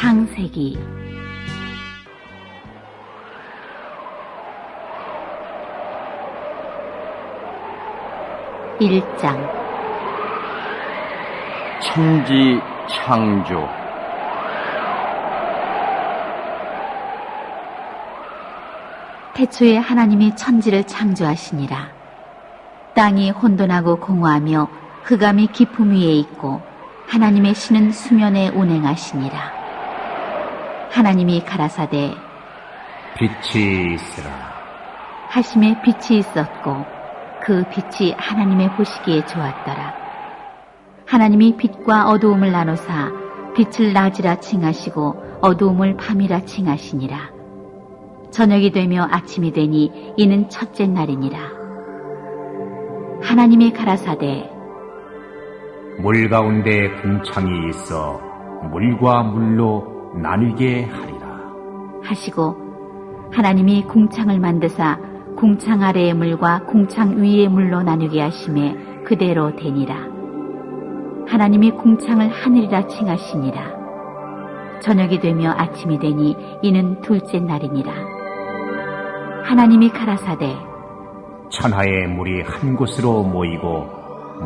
창세기 1장 천지 창조 태초에 하나님이 천지를 창조하시니라. 땅이 혼돈하고 공허하며 흑암이 깊음 위에 있고 하나님의 신은 수면에 운행하시니라. 하나님이 가라사대 빛이 있으라 하심에 빛이 있었고 그 빛이 하나님의 보시기에 좋았더라. 하나님이 빛과 어두움을 나누사 빛을 낮이라 칭하시고 어두움을 밤이라 칭하시니라. 저녁이 되며 아침이 되니 이는 첫째 날이니라. 하나님이 가라사대 물 가운데 궁창이 있어 물과 물로 나뉘게 하리라 하시고 하나님이 궁창을 만드사 궁창 아래의 물과 궁창 위의 물로 나누게 하심에 그대로 되니라. 하나님이 궁창을 하늘이라 칭하시니라. 저녁이 되며 아침이 되니 이는 둘째 날이니라. 하나님이 가라사대 천하의 물이 한 곳으로 모이고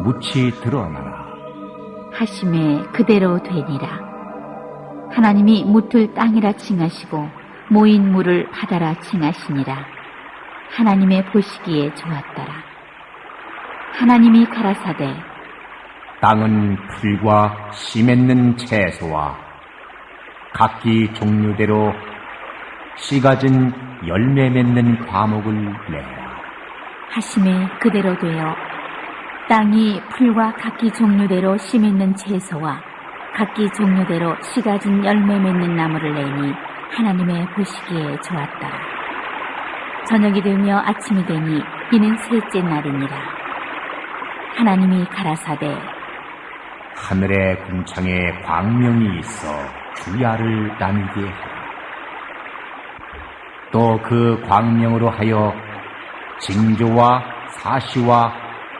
묻이 드러나라 하심에 그대로 되니라. 하나님이 묻을 땅이라 칭하시고 모인 물을 바다라 칭하시니라. 하나님의 보시기에 좋았더라. 하나님이 가라사대 땅은 풀과 씨 맺는 채소와 각기 종류대로 씨 가진 열매 맺는 과목을 내라 하심에 그대로 되어 땅이 풀과 각기 종류대로 씨 맺는 채소와 각기 종류대로 씨 가진 열매 맺는 나무를 내니 하나님의 보시기에 좋았더라. 저녁이 되며 아침이 되니 이는 셋째 날이니라. 하나님이 가라사대 하늘의 궁창에 광명이 있어 주야를 나누게 하라. 또 그 광명으로 하여 징조와 사시와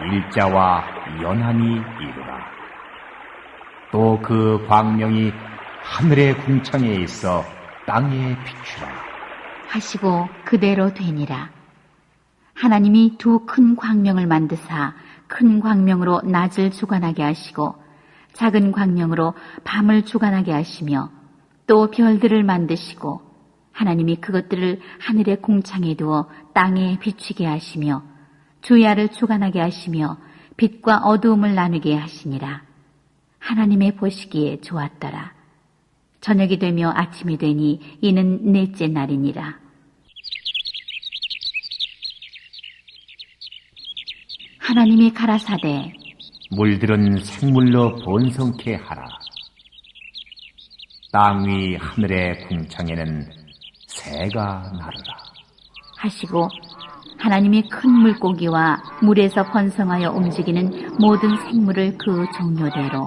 일자와 연한이 이르라. 또 그 광명이 하늘의 궁창에 있어 땅에 비추라. 하시고 그대로 되니라. 하나님이 두 큰 광명을 만드사 큰 광명으로 낮을 주관하게 하시고 작은 광명으로 밤을 주관하게 하시며 또 별들을 만드시고 하나님이 그것들을 하늘의 공창에 두어 땅에 비추게 하시며 주야를 주관하게 하시며 빛과 어두움을 나누게 하시니라. 하나님의 보시기에 좋았더라. 저녁이 되며 아침이 되니 이는 넷째 날이니라. 하나님이 가라사대 물들은 생물로 번성케 하라. 땅 위 하늘의 궁창에는 새가 나르라. 하시고 하나님이 큰 물고기와 물에서 번성하여 움직이는 모든 생물을 그 종류대로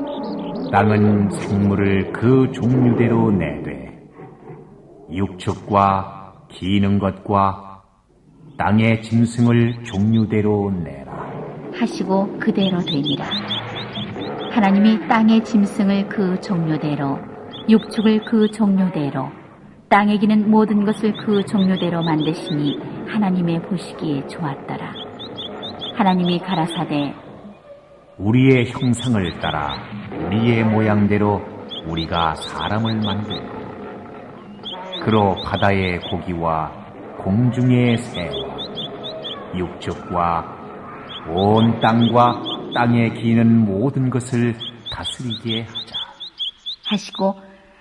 땅은 생물을 그 종류대로 내되 육축과 기는 것과 땅의 짐승을 종류대로 내라. 하시고 그대로 되니라. 하나님이 땅의 짐승을 그 종류대로, 육축을 그 종류대로, 땅에 기는 모든 것을 그 종류대로 만드시니 하나님의 보시기에 좋았더라. 하나님이 가라사대 우리의 형상을 따라 우리의 모양대로 우리가 사람을 만들고 그로 바다의 고기와 공중의 새와 육축과 온 땅과 땅에 기는 모든 것을 다스리게 하자. 하시고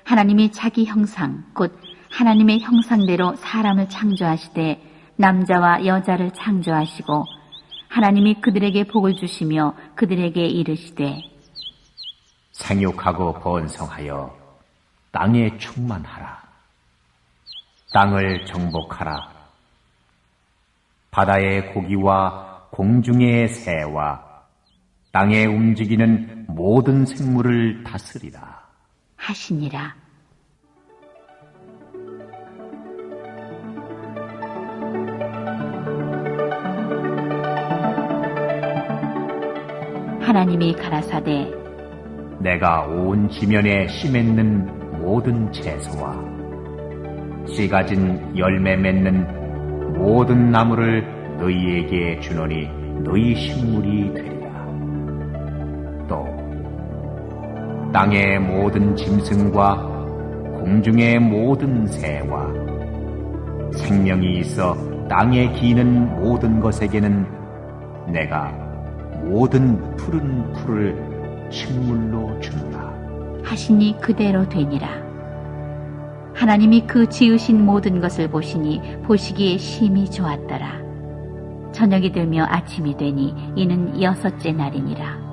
하나님이 자기 형상 곧 하나님의 형상대로 사람을 창조하시되 남자와 여자를 창조하시고 하나님이 그들에게 복을 주시며 그들에게 이르시되 생육하고 번성하여 땅에 충만하라. 땅을 정복하라. 바다의 고기와 공중의 새와 땅에 움직이는 모든 생물을 다스리라. 하시니라. 하나님이 가라사대 내가 온 지면에 심했는 모든 채소와 씨 가진 열매 맺는 모든 나무를 너희에게 주노니 너희 식물이 되리라. 또 땅의 모든 짐승과 공중의 모든 새와 생명이 있어 땅에 기는 모든 것에게는 내가 모든 푸른 풀을 식물로 준다. 하시니 그대로 되니라. 하나님이 그 지으신 모든 것을 보시니 보시기에 심히 좋았더라. 저녁이 들며 아침이 되니 이는 여섯째 날이니라.